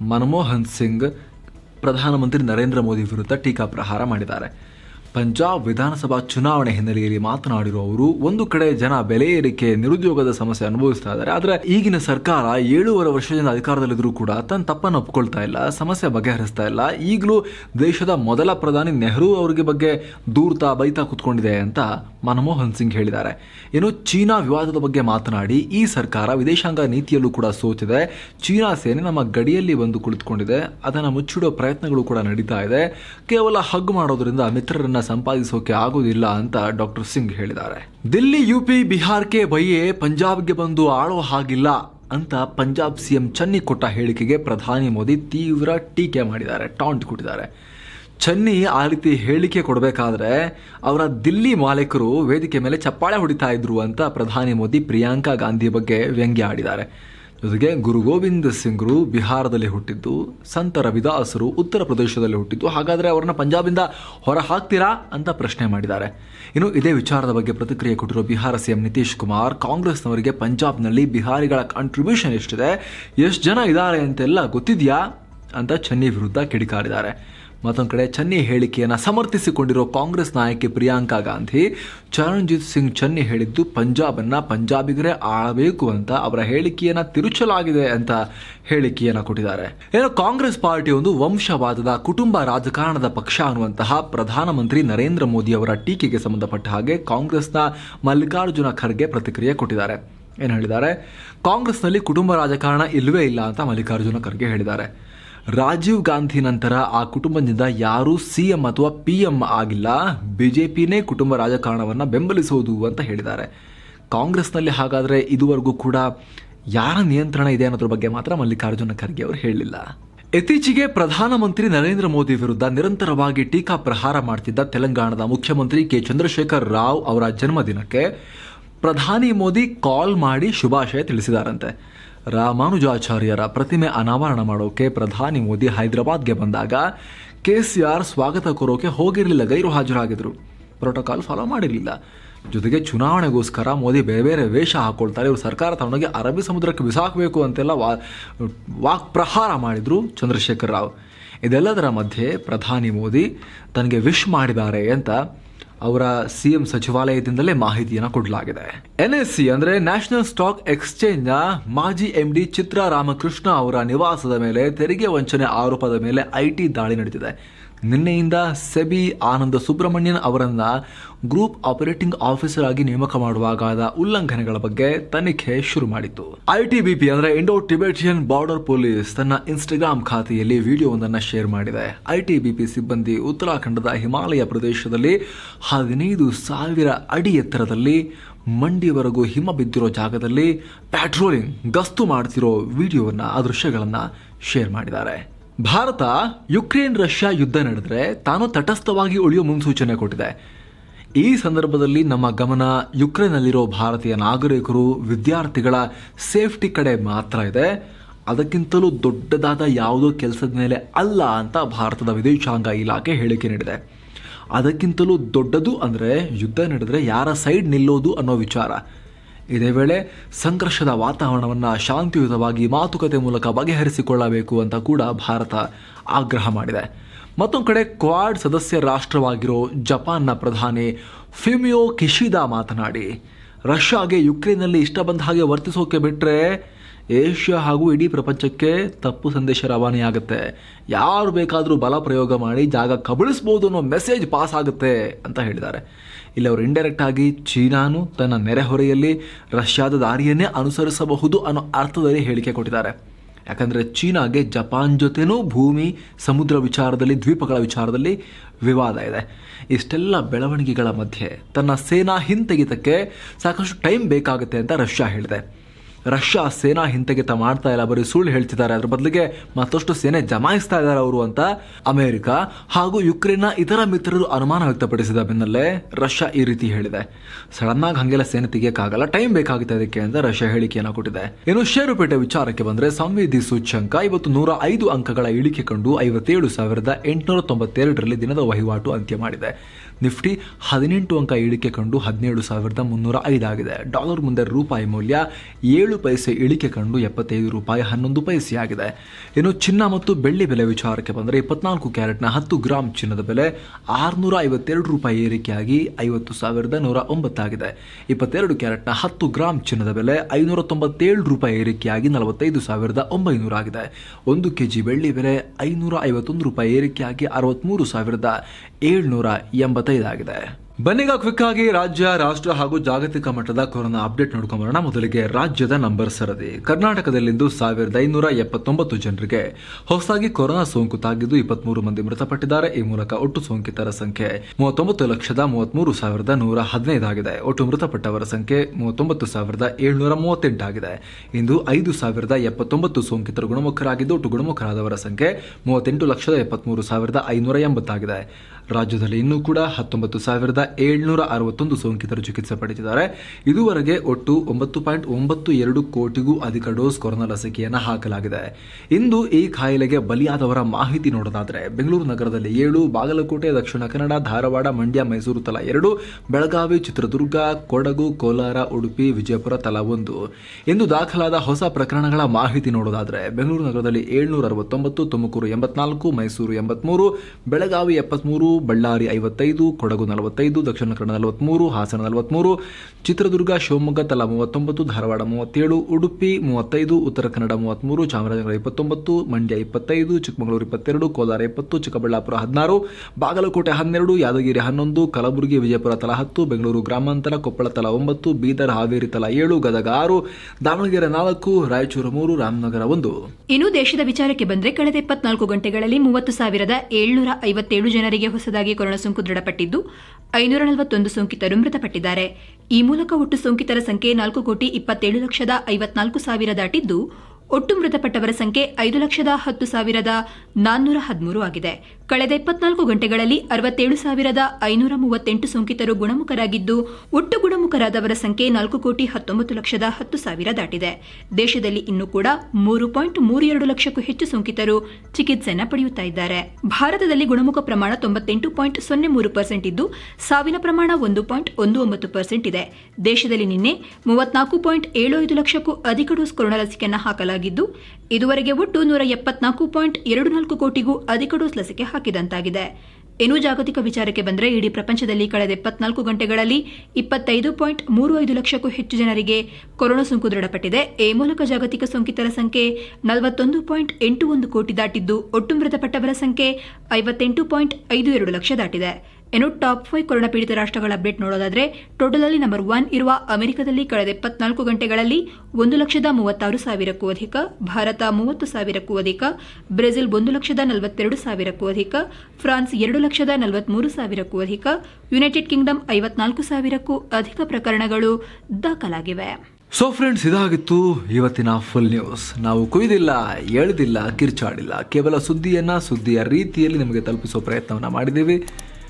Speaker 1: ಮನಮೋಹನ್ ಸಿಂಗ್ ಪ್ರಧಾನಮಂತ್ರಿ ನರೇಂದ್ರ ಮೋದಿ ವಿರುದ್ಧ ಟೀಕಾ ಪ್ರಹಾರ ಮಾಡಿದ್ದಾರೆ. ಪಂಜಾಬ್ ವಿಧಾನಸಭಾ ಚುನಾವಣೆ ಹಿನ್ನೆಲೆಯಲ್ಲಿ ಮಾತನಾಡಿರುವ ಅವರು, ಒಂದು ಕಡೆ ಜನ ಬೆಲೆ ಏರಿಕೆ, ನಿರುದ್ಯೋಗದ ಸಮಸ್ಯೆ ಅನುಭವಿಸ್ತಾ ಇದ್ದಾರೆ. ಆದರೆ ಈಗಿನ ಸರ್ಕಾರ ಏಳುವರೆ ವರ್ಷದಿಂದ ಅಧಿಕಾರದಲ್ಲಿದ್ದರೂ ಕೂಡ ತನ್ನ ತಪ್ಪನ್ನು ಒಪ್ಕೊಳ್ತಾ ಇಲ್ಲ, ಸಮಸ್ಯೆ ಬಗೆಹರಿಸ್ತಾ ಇಲ್ಲ. ಈಗಲೂ ದೇಶದ ಮೊದಲ ಪ್ರಧಾನಿ ನೆಹರು ಅವರಿಗೆ ಬಗ್ಗೆ ದೂರ್ತಾ ಬೈತಾ ಕೂತ್ಕೊಂಡಿದೆ ಅಂತ ಮನಮೋಹನ್ ಸಿಂಗ್ ಹೇಳಿದ್ದಾರೆ. ಏನು ಚೀನಾ ವಿವಾದದ ಬಗ್ಗೆ ಮಾತನಾಡಿ, ಈ ಸರ್ಕಾರ ವಿದೇಶಾಂಗ ನೀತಿಯಲ್ಲೂ ಕೂಡ ಸೋತಿದೆ. ಚೀನಾ ಸೇನೆ ನಮ್ಮ ಗಡಿಯಲ್ಲಿ ಬಂದು ಕುಳಿತುಕೊಂಡಿದೆ. ಅದನ್ನು ಮುಚ್ಚಿಡೋ ಪ್ರಯತ್ನಗಳು ಕೂಡ ನಡೀತಾ ಇದೆ. ಕೇವಲ ಹಗ್ ಮಾಡೋದ್ರಿಂದ ಮಿತ್ರರನ್ನ ಸಂಪಾದಿಸೋಕೆ ಆಗೋದಿಲ್ಲ ಅಂತ ಡಾಕ್ಟರ್ ಸಿಂಗ್ ಹೇಳಿದ್ದಾರೆ. ದಿಲ್ಲಿ ಯುಪಿ ಬಿಹಾರ್ಗೆ ಬೈಯೆ ಪಂಜಾಬ್ಗೆ ಬಂದು ಆಳೋ ಹಾಗಿಲ್ಲ ಅಂತ ಪಂಜಾಬ್ ಸಿಎಂ ಚನ್ನಿ ಕೊಟ್ಟ ಹೇಳಿಕೆಗೆ ಪ್ರಧಾನಿ ಮೋದಿ ತೀವ್ರ ಟೀಕೆ ಮಾಡಿದ್ದಾರೆ, ಟಾಂಟ್ ಕೊಟ್ಟಿದ್ದಾರೆ. ಚನ್ನಿ ಆ ರೀತಿ ಹೇಳಿಕೆ ಕೊಡಬೇಕಾದ್ರೆ ಅವರ ದಿಲ್ಲಿ ಮಾಲೀಕರು ವೇದಿಕೆ ಮೇಲೆ ಚಪ್ಪಾಳೆ ಹೊಡಿತಾ ಇದ್ರು ಅಂತ ಪ್ರಧಾನಿ ಮೋದಿ ಪ್ರಿಯಾಂಕಾ ಗಾಂಧಿ ಬಗ್ಗೆ ವ್ಯಂಗ್ಯ ಆಡಿದ್ದಾರೆ ಜೊತೆಗೆ ಗುರು ಗೋವಿಂದ ಸಿಂಗ್ರು ಬಿಹಾರದಲ್ಲಿ ಹುಟ್ಟಿದ್ದು, ಸಂತ ರವಿದಾಸರು ಉತ್ತರ ಪ್ರದೇಶದಲ್ಲಿ ಹುಟ್ಟಿದ್ದು, ಹಾಗಾದರೆ ಅವರನ್ನ ಪಂಜಾಬಿಂದ ಹೊರ ಹಾಕ್ತೀರಾ ಅಂತ ಪ್ರಶ್ನೆ ಮಾಡಿದ್ದಾರೆ. ಇನ್ನು ಇದೇ ವಿಚಾರದ ಬಗ್ಗೆ ಪ್ರತಿಕ್ರಿಯೆ ಕೊಟ್ಟಿರೋ ಬಿಹಾರ ಸಿಎಂ ನಿತೀಶ್ ಕುಮಾರ್, ಕಾಂಗ್ರೆಸ್ನವರಿಗೆ ಪಂಜಾಬ್ನಲ್ಲಿ ಬಿಹಾರಿಗಳ ಕಾಂಟ್ರಿಬ್ಯೂಷನ್ ಎಷ್ಟಿದೆ, ಎಷ್ಟು ಜನ ಇದ್ದಾರೆ ಅಂತೆಲ್ಲ ಗೊತ್ತಿದೆಯಾ ಅಂತ ಚನ್ನಿ ವಿರುದ್ಧ ಕಿಡಿಕಾರಿದ್ದಾರೆ. ಮತ್ತೊಂದು ಕಡೆ ಚನ್ನಿ ಹೇಳಿಕೆಯನ್ನು ಸಮರ್ಥಿಸಿಕೊಂಡಿರೋ ಕಾಂಗ್ರೆಸ್ ನಾಯಕಿ ಪ್ರಿಯಾಂಕಾ ಗಾಂಧಿ, ಚರಣಜಿತ್ ಸಿಂಗ್ ಚನ್ನಿ ಹೇಳಿದ್ದು ಪಂಜಾಬನ್ನು ಪಂಜಾಬಿಗರೇ ಆಳಬೇಕು ಅಂತ ಅವರ ಹೇಳಿಕೆಯನ್ನ ತಿರುಚಲಾಗಿದೆ ಅಂತ ಹೇಳಿಕೆಯನ್ನ ಕೊಟ್ಟಿದ್ದಾರೆ. ಏನೋ ಕಾಂಗ್ರೆಸ್ ಪಾರ್ಟಿ ಒಂದು ವಂಶವಾದದ ಕುಟುಂಬ ರಾಜಕಾರಣದ ಪಕ್ಷ ಅನ್ನುವಂತಹ ಪ್ರಧಾನಮಂತ್ರಿ ನರೇಂದ್ರ ಮೋದಿ ಅವರ ಟೀಕೆಗೆ ಸಂಬಂಧಪಟ್ಟ ಹಾಗೆ ಕಾಂಗ್ರೆಸ್ನ ಮಲ್ಲಿಕಾರ್ಜುನ ಖರ್ಗೆ ಪ್ರತಿಕ್ರಿಯೆ ಕೊಟ್ಟಿದ್ದಾರೆ. ಏನು ಹೇಳಿದ್ದಾರೆ? ಕಾಂಗ್ರೆಸ್ನಲ್ಲಿ ಕುಟುಂಬ ರಾಜಕಾರಣ ಇಲ್ಲವೇ ಇಲ್ಲ ಅಂತ ಮಲ್ಲಿಕಾರ್ಜುನ ಖರ್ಗೆ ಹೇಳಿದ್ದಾರೆ. ರಾಜೀವ್ ಗಾಂಧಿ ನಂತರ ಆ ಕುಟುಂಬದಿಂದ ಯಾರೂ ಸಿ ಎಂ ಅಥವಾ ಪಿ ಎಂ ಆಗಿಲ್ಲ. ಬಿಜೆಪಿನೇ ಕುಟುಂಬ ರಾಜಕಾರಣವನ್ನು ಬೆಂಬಲಿಸುವುದು ಅಂತ ಹೇಳಿದ್ದಾರೆ. ಕಾಂಗ್ರೆಸ್ನಲ್ಲಿ ಹಾಗಾದರೆ ಇದುವರೆಗೂ ಕೂಡ ಯಾರ ನಿಯಂತ್ರಣ ಇದೆ ಅನ್ನೋದ್ರ ಬಗ್ಗೆ ಮಾತ್ರ ಮಲ್ಲಿಕಾರ್ಜುನ ಖರ್ಗೆ ಅವರು ಹೇಳಿಲ್ಲ. ಇತ್ತೀಚೆಗೆ ಪ್ರಧಾನಮಂತ್ರಿ ನರೇಂದ್ರ ಮೋದಿ ವಿರುದ್ಧ ನಿರಂತರವಾಗಿ ಟೀಕಾ ಪ್ರಹಾರ ಮಾಡ್ತಿದ್ದ ತೆಲಂಗಾಣದ ಮುಖ್ಯಮಂತ್ರಿ ಕೆ ಚಂದ್ರಶೇಖರ್ ರಾವ್ ಅವರ ಜನ್ಮದಿನಕ್ಕೆ ಪ್ರಧಾನಿ ಮೋದಿ ಕಾಲ್ ಮಾಡಿ ಶುಭಾಶಯ ತಿಳಿಸಿದಾರಂತೆ. ರಾಮಾನುಜಾಚಾರ್ಯರ ಪ್ರತಿಮೆ ಅನಾವರಣ ಮಾಡೋಕೆ ಪ್ರಧಾನಿ ಮೋದಿ ಹೈದರಾಬಾದ್ಗೆ ಬಂದಾಗ ಕೆ ಸಿ ಆರ್ ಸ್ವಾಗತ ಕೋರೋಕೆ ಹೋಗಿರಲಿಲ್ಲ, ಗೈರು ಹಾಜರಾಗಿದ್ದರು ಪ್ರೋಟೋಕಾಲ್ ಫಾಲೋ ಮಾಡಿರಲಿಲ್ಲ. ಜೊತೆಗೆ ಚುನಾವಣೆಗೋಸ್ಕರ ಮೋದಿ ಬೇರೆ ಬೇರೆ ವೇಷ ಹಾಕೊಳ್ತಾರೆ. ಇವರು ಸರ್ಕಾರ ತಗೊಂಡೋಗಿ ಅರಬ್ಬಿ ಸಮುದ್ರಕ್ಕೆ ಬಿಸಾಕಬೇಕು ಅಂತೆಲ್ಲ ವಾ, ವಾಕ್ ಪ್ರಹಾರ ಮಾಡಿದರು ಚಂದ್ರಶೇಖರ್ ರಾವ್. ಇದೆಲ್ಲದರ ಮಧ್ಯೆ ಪ್ರಧಾನಿ ಮೋದಿ ತನಗೆ ವಿಶ್ ಮಾಡಿದ್ದಾರೆ ಅಂತ ಅವರ ಸಿಎಂ ಸಚಿವಾಲಯದಿಂದಲೇ ಮಾಹಿತಿಯನ್ನು ಕೊಡಲಾಗಿದೆ. ಸಿ ಅಂದ್ರೆ ನ್ಯಾಷನಲ್ ಸ್ಟಾಕ್ ಎಕ್ಸ್ಚೇಂಜ್ನ ಮಾಜಿ ಎಂಡಿ ಚಿತ್ರ ರಾಮಕೃಷ್ಣ ಅವರ ನಿವಾಸದ ಮೇಲೆ ತೆರಿಗೆ ವಂಚನೆ ಆರೋಪದ ಮೇಲೆ ಐಟಿ ದಾಳಿ ನಡೆದಿದೆ ನಿನ್ನೆಯಿಂದ ಸೆಬಿ ಆನಂದ ಸುಬ್ರಹ್ಮಣ್ಯನ್ ಅವರನ್ನ ಗ್ರೂಪ್ ಆಪರೇಟಿಂಗ್ ಆಫೀಸರ್ ಆಗಿ ನೇಮಕ ಮಾಡುವಾಗಾದ ಉಲ್ಲಂಘನೆಗಳ ಬಗ್ಗೆ ತನಿಖೆ ಶುರು ಮಾಡಿತ್ತು. ಐಟಿಬಿಪಿ ಅಂದ್ರೆ ಇಂಡೋ ಟಿಬೆಟಿಯನ್ ಬಾರ್ಡರ್ ಪೊಲೀಸ್ ತನ್ನ ಇನ್ಸ್ಟಾಗ್ರಾಮ್ ಖಾತೆಯಲ್ಲಿ ವಿಡಿಯೋವೊಂದನ್ನು ಶೇರ್ ಮಾಡಿದೆ. ಐಟಿಬಿಪಿ ಸಿಬ್ಬಂದಿ ಉತ್ತರಾಖಂಡದ ಹಿಮಾಲಯ ಪ್ರದೇಶದಲ್ಲಿ ಹದಿನೈದು ಸಾವಿರ ಅಡಿ ಎತ್ತರದಲ್ಲಿ ಮಂಡಿವರೆಗೂ ಹಿಮ ಬಿದ್ದಿರೋ ಜಾಗದಲ್ಲಿ ಪ್ಯಾಟ್ರೋಲಿಂಗ್ ಗಸ್ತು ಮಾಡ್ತಿರೋ ವಿಡಿಯೋವನ್ನ ಆ ದೃಶ್ಯಗಳನ್ನ ಶೇರ್ ಮಾಡಿದ್ದಾರೆ. ಭಾರತ ಯುಕ್ರೇನ್ ರಷ್ಯಾ ಯುದ್ಧ ನಡೆದರೆ ತಾನು ತಟಸ್ಥವಾಗಿ ಉಳಿಯುವ ಮುನ್ಸೂಚನೆ ಕೊಟ್ಟಿದೆ. ಈ ಸಂದರ್ಭದಲ್ಲಿ ನಮ್ಮ ಗಮನ ಯುಕ್ರೇನ್ನಲ್ಲಿರೋ ಭಾರತೀಯ ನಾಗರಿಕರು, ವಿದ್ಯಾರ್ಥಿಗಳ ಸೇಫ್ಟಿ ಕಡೆ ಮಾತ್ರ ಇದೆ. ಅದಕ್ಕಿಂತಲೂ ದೊಡ್ಡದಾದ ಯಾವುದೋ ಕೆಲಸದ ಮೇಲೆ ಅಲ್ಲ ಅಂತ ಭಾರತದ ವಿದೇಶಾಂಗ ಇಲಾಖೆ ಹೇಳಿಕೆ ನೀಡಿದೆ. ಅದಕ್ಕಿಂತಲೂ ದೊಡ್ಡದು ಅಂದರೆ ಯುದ್ಧ ನಡೆದರೆ ಯಾರ ಸೈಡ್ ನಿಲ್ಲೋದು ಅನ್ನೋ ವಿಚಾರ. ಇದೇ ವೇಳೆ ಸಂಘರ್ಷದ ವಾತಾವರಣವನ್ನು ಶಾಂತಿಯುತವಾಗಿ ಮಾತುಕತೆ ಮೂಲಕ ಬಗೆಹರಿಸಿಕೊಳ್ಳಬೇಕು ಅಂತ ಕೂಡ ಭಾರತ ಆಗ್ರಹ ಮಾಡಿದೆ. ಮತ್ತೊಂದು ಕಡೆ ಕ್ವಾಡ್ ಸದಸ್ಯ ರಾಷ್ಟ್ರವಾಗಿರೋ ಜಪಾನ್ನ ಪ್ರಧಾನಿ ಫಿಮಿಯೋ ಕಿಶಿದಾ ಮಾತನಾಡಿ, ರಷ್ಯಾಗೆ ಯುಕ್ರೇನ್ನಲ್ಲಿ ಇಷ್ಟ ಬಂದ ಹಾಗೆ ವರ್ತಿಸೋಕೆ ಬಿಟ್ಟರೆ ಏಷ್ಯಾ ಹಾಗೂ ಇಡೀ ಪ್ರಪಂಚಕ್ಕೆ ತಪ್ಪು ಸಂದೇಶ ರವಾನೆಯಾಗುತ್ತೆ. ಯಾರು ಬೇಕಾದರೂ ಬಲ ಪ್ರಯೋಗ ಮಾಡಿ ಜಾಗ ಕಬಳಿಸ್ಬೋದು ಅನ್ನೋ ಮೆಸೇಜ್ ಪಾಸ್ ಆಗುತ್ತೆ ಅಂತ ಹೇಳಿದ್ದಾರೆ. ಇಲ್ಲಿ ಅವರು ಇಂಡೈರೆಕ್ಟ್ ಆಗಿ ಚೀನಾನು ತನ್ನ ನೆರೆಹೊರೆಯಲ್ಲಿ ರಷ್ಯಾದ ದಾರಿಯನ್ನೇ ಅನುಸರಿಸಬಹುದು ಅನ್ನೋ ಅರ್ಥದಲ್ಲಿ ಹೇಳಿಕೆ ಕೊಟ್ಟಿದ್ದಾರೆ. ಯಾಕಂದರೆ ಚೀನಾಗೆ ಜಪಾನ್ ಜೊತೆನೂ ಭೂಮಿ, ಸಮುದ್ರ ವಿಚಾರದಲ್ಲಿ, ದ್ವೀಪಗಳ ವಿಚಾರದಲ್ಲಿ ವಿವಾದ ಇದೆ. ಇಷ್ಟೆಲ್ಲ ಬೆಳವಣಿಗೆಗಳ ಮಧ್ಯೆ ತನ್ನ ಸೇನಾ ಹಿಂತೆಗೆತಕ್ಕೆ ಸಾಕಷ್ಟು ಟೈಮ್ ಬೇಕಾಗುತ್ತೆ ಅಂತ ರಷ್ಯಾ ಹೇಳಿದೆ. ರಷ್ಯಾ ಸೇನಾ ಹಿಂತೆಗೆತ ಮಾಡ್ತಾ ಇಲ್ಲ, ಬರೀ ಸುಳ್ಳು ಹೇಳ್ತಿದ್ದಾರೆ. ಅದ್ರ ಬದಲಿಗೆ ಮತ್ತಷ್ಟು ಸೇನೆ ಜಮಾಯಿಸ್ತಾ ಇದ್ದಾರೆ ಅವರು ಅಂತ ಅಮೆರಿಕ ಹಾಗೂ ಯುಕ್ರೇನ್ನ ಇತರ ಮಿತ್ರರು ಅನುಮಾನ ವ್ಯಕ್ತಪಡಿಸಿದ ಬೆನ್ನಲ್ಲೇ ರಷ್ಯಾ ಈ ರೀತಿ ಹೇಳಿದೆ. ಸಡನ್ ಆಗಿ ಹಂಗೆಲ್ಲ ಸೇನೆ ತೆಗಿಯಕ್ಕಾಗಲ್ಲ, ಟೈಮ್ ಬೇಕಾಗುತ್ತೆ ಅದಕ್ಕೆ ಅಂತ ರಷ್ಯಾ ಹೇಳಿಕೆಯನ್ನು ಕೊಟ್ಟಿದೆ. ಇನ್ನು ಷೇರುಪೇಟೆ ವಿಚಾರಕ್ಕೆ ಬಂದ್ರೆ ಸಂವೇದಿ ಸೂಚ್ಯಂಕ ಇವತ್ತು ನೂರ ಐದು ಅಂಕಗಳ ಇಳಿಕೆ ಕಂಡು ಐವತ್ತೇಳು ಸಾವಿರದ ಎಂಟುನೂರ ತೊಂಬತ್ತೆರಡರಲ್ಲಿ ದಿನದ ವಹಿವಾಟು ಅಂತ್ಯ ಮಾಡಿದೆ. ನಿಫ್ಟಿ ಹದಿನೆಂಟು ಅಂಕ ಇಳಿಕೆ ಕಂಡು ಹದಿನೇಳು ಸಾವಿರದ ಮುನ್ನೂರ ಐದಾಗಿದೆ. ಡಾಲರ್ ಮುಂದೆ ರೂಪಾಯಿ ಮೌಲ್ಯ ಏಳು ಪೈಸೆ ಇಳಿಕೆ ಕಂಡು ಎಪ್ಪತ್ತೈದು ರೂಪಾಯಿ ಹನ್ನೊಂದು ಪೈಸೆಯಾಗಿದೆ ಇನ್ನು ಚಿನ್ನ ಮತ್ತು ಬೆಳ್ಳಿ ಬೆಲೆ ವಿಚಾರಕ್ಕೆ ಬಂದರೆ ಇಪ್ಪತ್ನಾಲ್ಕು ಕ್ಯಾರೆಟ್ನ ಹತ್ತು ಗ್ರಾಮ್ ಚಿನ್ನದ ಬೆಲೆ ಆರುನೂರ ಐವತ್ತೆರಡು ರೂಪಾಯಿ ಏರಿಕೆಯಾಗಿ ಐವತ್ತು ಸಾವಿರದ ನೂರ ಒಂಬತ್ತಾಗಿದೆ. ಇಪ್ಪತ್ತೆರಡು ಕ್ಯಾರೆಟ್ನ ಹತ್ತು ಗ್ರಾಮ್ ಚಿನ್ನದ ಬೆಲೆ ಐನೂರ ತೊಂಬತ್ತೇಳು ರೂಪಾಯಿ ಏರಿಕೆಯಾಗಿ ನಲವತ್ತೈದು ಸಾವಿರದ ಒಂಬೈನೂರ ಆಗಿದೆ. ಒಂದು ಕೆಜಿ ಬೆಳ್ಳಿ ಬೆಲೆ ಐನೂರ ಐವತ್ತೊಂದು ರೂಪಾಯಿ ಏರಿಕೆಯಾಗಿ ಅರವತ್ತ್ಮೂರು ಸಾವಿರದ ಏಳ್ನೂರ ಎಂಬತ್ತೈದಾಗಿದೆ ಬನ್ನಿಗ ಕ್ವಿಕ್ ಆಗಿ ರಾಜ್ಯ, ರಾಷ್ಟ್ರ ಹಾಗೂ ಜಾಗತಿಕ ಮಟ್ಟದ ಕೊರೋನಾ ಅಪ್ಡೇಟ್ ನೋಡ್ಕೊಂಬರೋಣ. ಮೊದಲಿಗೆ ರಾಜ್ಯದ ನಂಬರ್ ಸರದಿ. ಕರ್ನಾಟಕದಲ್ಲಿಂದು ಸಾವಿರದ ಐನೂರ ಎಪ್ಪತ್ತೊಂಬತ್ತು ಜನರಿಗೆ ಹೊಸದಾಗಿ ಕೊರೋನಾ ಸೋಂಕು ತಾಗಿದ್ದು ಇಪ್ಪತ್ಮೂರು ಮಂದಿ ಮೃತಪಟ್ಟಿದ್ದಾರೆ. ಈ ಮೂಲಕ ಒಟ್ಟು ಸೋಂಕಿತರ ಸಂಖ್ಯೆ ಮೂವತ್ತೊಂಬತ್ತು ಲಕ್ಷದ ಮೂವತ್ಮೂರು ಸಾವಿರದ ನೂರ ಹದಿನೈದಾಗಿದೆ ಒಟ್ಟು ಮೃತಪಟ್ಟವರ ಸಂಖ್ಯೆ ಮೂವತ್ತೊಂಬತ್ತು ಸಾವಿರದ ಏಳ್ನೂರ ಮೂವತ್ತೆಂಟಾಗಿದೆ ಇಂದು ಐದು ಸಾವಿರದ ಎಪ್ಪತ್ತೊಂಬತ್ತು ಸೋಂಕಿತರು ಗುಣಮುಖರಾಗಿದ್ದು, ಒಟ್ಟು ಗುಣಮುಖರಾದವರ ಸಂಖ್ಯೆ ಮೂವತ್ತೆಂಟು ಲಕ್ಷದ ಎಪ್ಪತ್ಮೂರು ಸಾವಿರದ ಐನೂರ ಎಂಬತ್ತಾಗಿದೆ. ರಾಜ್ಯದಲ್ಲಿ ಇನ್ನೂ ಕೂಡ ಹತ್ತೊಂಬತ್ತು ಸಾವಿರದ ಏಳ್ನೂರ ಅರವತ್ತೊಂದು ಸೋಂಕಿತರು ಚಿಕಿತ್ಸೆ ಪಡೆದಿದ್ದಾರೆ. ಇದುವರೆಗೆ ಒಟ್ಟು ಒಂಬತ್ತು ಪಾಯಿಂಟ್ ಒಂಬತ್ತು ಎರಡು ಕೋಟಿಗೂ ಅಧಿಕ ಡೋಸ್ ಕೊರೋನಾ ಲಸಿಕೆಯನ್ನು ಹಾಕಲಾಗಿದೆ. ಇಂದು ಈ ಕಾಯಿಲೆಗೆ ಬಲಿಯಾದವರ ಮಾಹಿತಿ ನೋಡೋದಾದರೆ, ಬೆಂಗಳೂರು ನಗರದಲ್ಲಿ ಏಳು, ಬಾಗಲಕೋಟೆ, ದಕ್ಷಿಣ ಕನ್ನಡ, ಧಾರವಾಡ, ಮಂಡ್ಯ, ಮೈಸೂರು ತಲಾ ಎರಡು, ಬೆಳಗಾವಿ, ಚಿತ್ರದುರ್ಗ, ಕೊಡಗು, ಕೋಲಾರ, ಉಡುಪಿ, ವಿಜಯಪುರ ತಲಾ ಒಂದು. ಇಂದು ದಾಖಲಾದ ಹೊಸ ಪ್ರಕರಣಗಳ ಮಾಹಿತಿ ನೋಡೋದಾದರೆ, ಬೆಂಗಳೂರು ನಗರದಲ್ಲಿ ಏಳ್ನೂರ ಅರವತ್ತೊಂಬತ್ತು, ತುಮಕೂರು ಎಂಬತ್ನಾಲ್ಕು, ಮೈಸೂರು ಎಂಬತ್ಮೂರು, ಬೆಳಗಾವಿ ಎಪ್ಪತ್ಮೂರು ಬಳ್ಳಾರಿ ಐವತ್ತೈದು, ಕೊಡಗು ನಲವತ್ತೈದು, ದಕ್ಷಿಣ ಕನ್ನಡ ನಲವತ್ಮೂರು, ಹಾಸನ ನಲವತ್ಮೂರು, ಚಿತ್ರದುರ್ಗ, ಶಿವಮೊಗ್ಗ ತಲಾ ಮೂವತ್ತೊಂಬತ್ತು, ಧಾರವಾಡ ಮೂವತ್ತೇಳು, ಉಡುಪಿ ಮೂವತ್ತೈದು, ಉತ್ತರ ಕನ್ನಡ ಮೂವತ್ತ್ಮೂರು ಚಾಮರಾಜನಗರ ಇಪ್ಪತ್ತೊಂಬತ್ತು, ಮಂಡ್ಯ ಇಪ್ಪತ್ತೈದು, ಚಿಕ್ಕಮಗಳೂರು ಇಪ್ಪತ್ತೆರಡು, ಕೋಲಾರ ಇಪ್ಪತ್ತು ಚಿಕ್ಕಬಳ್ಳಾಪುರ ಹದಿನಾರು, ಬಾಗಲಕೋಟೆ ಹನ್ನೆರಡು, ಯಾದಗಿರಿ ಹನ್ನೊಂದು, ಕಲಬುರಗಿ, ವಿಜಯಪುರ ತಲಾ ಹತ್ತು, ಬೆಂಗಳೂರು ಗ್ರಾಮಾಂತರ, ಕೊಪ್ಪಳ ತಲಾ ಒಂಬತ್ತು, ಬೀದರ್, ಹಾವೇರಿ ತಲಾ ಏಳು, ಗದಗ ಆರು, ದಾವಣಗೆರೆ ನಾಲ್ಕು, ರಾಯಚೂರು ಮೂರು, ರಾಮನಗರ ಒಂದು.
Speaker 2: ಇನ್ನು ದೇಶದ ವಿಚಾರಕ್ಕೆ ಬಂದ್ರೆ ಕಳೆದ ಇಪ್ಪತ್ನಾಲ್ಕು ಗಂಟೆಗಳಲ್ಲಿ ಮೂವತ್ತು ಸಾವಿರದ ಏಳ್ನೂರ ಐವತ್ತೇಳು ಜನರಿಗೆ ಹೊಸದಾಗಿ ಕೊರೋನಾ ಸೋಂಕು ದೃಢಪಟ್ಟಿದ್ದು, ಐನೂರ ನಲವತ್ತೊಂದು ಸೋಂಕಿತರು ಮೃತಪಟ್ಟಿದ್ದಾರೆ. ಈ ಮೂಲಕ ಒಟ್ಟು ಸೋಂಕಿತರ ಸಂಖ್ಯೆ ನಾಲ್ಕು ಕೋಟಿ ಇಪ್ಪತ್ತೇಳು ಲಕ್ಷದ ಐವತ್ನಾಲ್ಕು ಸಾವಿರ ದಾಟಿದ್ದು, ಒಟ್ಟು ಮೃತಪಟ್ಟವರ ಸಂಖ್ಯೆ ಐದು ಲಕ್ಷದ ಹತ್ತು ಸಾವಿರದ ನಾನ್ನೂರ ಹದಿಮೂರು ಆಗಿದೆ. ಕಳೆದ ಇಪ್ಪತ್ನಾಲ್ಕು ಗಂಟೆಗಳಲ್ಲಿ ಅರವತ್ತೇಳು ಸಾವಿರದ ಐನೂರ ಮೂವತ್ತೆಂಟು ಸೋಂಕಿತರು ಗುಣಮುಖರಾಗಿದ್ದು, ಒಟ್ಟು ಗುಣಮುಖರಾದವರ ಸಂಖ್ಯೆ ನಾಲ್ಕು ಕೋಟಿ ಹತ್ತೊಂಬತ್ತು ಲಕ್ಷದ ಹತ್ತು ಸಾವಿರ ದಾಟಿದೆ. ದೇಶದಲ್ಲಿ ಇನ್ನೂ ಕೂಡ ಮೂರು ಪಾಯಿಂಟ್ ಮೂರು ಎರಡು ಲಕ್ಷಕ್ಕೂ ಹೆಚ್ಚು ಸೋಂಕಿತರು ಚಿಕಿತ್ಸೆಯನ್ನು ಪಡೆಯುತ್ತಾ ಇದ್ದಾರೆ. ಭಾರತದಲ್ಲಿ ಗುಣಮುಖ ಪ್ರಮಾಣ ತೊಂಬತ್ತೆಂಟು ಪಾಯಿಂಟ್ ಸೊನ್ನೆ ಮೂರು ಪರ್ಸೆಂಟ್ ಇದ್ದು, ಸಾವಿನ ಪ್ರಮಾಣ ಒಂದು ಪಾಯಿಂಟ್ ಒಂದು ಒಂಬತ್ತು ಪರ್ಸೆಂಟ್ ಇದೆ. ದೇಶದಲ್ಲಿ ನಿನ್ನೆ ಮೂವತ್ನಾಲ್ಕು ಪಾಯಿಂಟ್ ಏಳು ಐದು ಲಕ್ಷಕ್ಕೂ ಅಧಿಕ ಡೋಸ್ ಕೊರೋನಾ ಲಸಿಕೆಯನ್ನು ಹಾಕಲಾಗಿದ್ದು, ಇದುವರೆಗೆ ಒಟ್ಟು ನೂರ ಎಪ್ಪತ್ನಾಲ್ಕು ಪಾಯಿಂಟ್ ಎರಡು ನಾಲ್ಕು ಕೋಟಿಗೂ ಅಧಿಕ ಡೋಸ್ ಲಸಿಕೆ ಹಾಕಿದಂತಾಗಿದೆ. ಇನ್ನು ಜಾಗತಿಕ ವಿಚಾರಕ್ಕೆ ಬಂದರೆ ಇಡೀ ಪ್ರಪಂಚದಲ್ಲಿ ಕಳೆದ ಇಪ್ಪತ್ನಾಲ್ಕು ಗಂಟೆಗಳಲ್ಲಿ ಇಪ್ಪತ್ತೈದು ಪಾಯಿಂಟ್ ಮೂರು ಐದು ಲಕ್ಷಕ್ಕೂ ಹೆಚ್ಚು ಜನರಿಗೆ ಕೊರೋನಾ ಸೋಂಕು ದೃಢಪಟ್ಟಿದೆ. ಈ ಮೂಲಕ ಜಾಗತಿಕ ಸೋಂಕಿತರ ಸಂಖ್ಯೆ ನಲವತ್ತೊಂದು ಪಾಯಿಂಟ್ ಎಂಟು ಒಂದು ಕೋಟಿ ದಾಟಿದ್ದು, ಒಟ್ಟು ಮೃತಪಟ್ಟವರ ಸಂಖ್ಯೆ ಐವತ್ತೆಂಟು ಪಾಯಿಂಟ್ ಐದು ಎರಡು ಲಕ್ಷ ದಾಟಿದೆ. ಇನ್ನು ಟಾಪ್ ಫೈವ್ ಕೊರೋನಾ ಪೀಡಿತ ರಾಷ್ಟ್ರಗಳ ಅಪ್ಡೇಟ್ ನೋಡೋದಾದ್ರೆ ಟೋಟಲ್ ಅಲ್ಲಿ ನಂಬರ್ ಒನ್ ಇರುವ ಅಮೆರಿಕದಲ್ಲಿ ಕಳೆದ ಇಪ್ಪತ್ನಾಲ್ಕು ಗಂಟೆಗಳಲ್ಲಿ ಒಂದು ಲಕ್ಷದ ಮೂವತ್ತಾರು ಸಾವಿರಕ್ಕೂ ಅಧಿಕ, ಭಾರತ ಮೂವತ್ತು ಸಾವಿರಕ್ಕೂ ಅಧಿಕ, ಬ್ರೆಜಿಲ್ ಒಂದು ಲಕ್ಷದ ನಲವತ್ತೆರಡು ಸಾವಿರಕ್ಕೂ ಅಧಿಕ, ಫ್ರಾನ್ಸ್ ಎರಡು ಲಕ್ಷದ ನಲವತ್ಮೂರು ಸಾವಿರಕ್ಕೂ ಅಧಿಕ, ಯುನೈಟೆಡ್ ಕಿಂಗ್ಡಮ್ ಐವತ್ನಾಲ್ಕು ಸಾವಿರಕ್ಕೂ ಅಧಿಕ ಪ್ರಕರಣಗಳು ದಾಖಲಾಗಿವೆ.
Speaker 1: ಸೊ ಫ್ರೆಂಡ್ಸ್ ಇದಾಗಿತ್ತು ಇವತ್ತಿನ ಫುಲ್ ನ್ಯೂಸ್ ನಾವು ಕುಯ್ದಿಲ್ಲ, ಎಳೆದಿಲ್ಲ, ಕಿರ್ಚಾಡಿಲ್ಲ. ಕೇವಲ ಸುದ್ದಿಯನ್ನು ಸುದ್ದಿಯ ರೀತಿಯಲ್ಲಿ ನಿಮಗೆ ತಲುಪಿಸೋ ಪ್ರಯತ್ನವನ್ನು ಮಾಡಿದ್ದೀವಿ.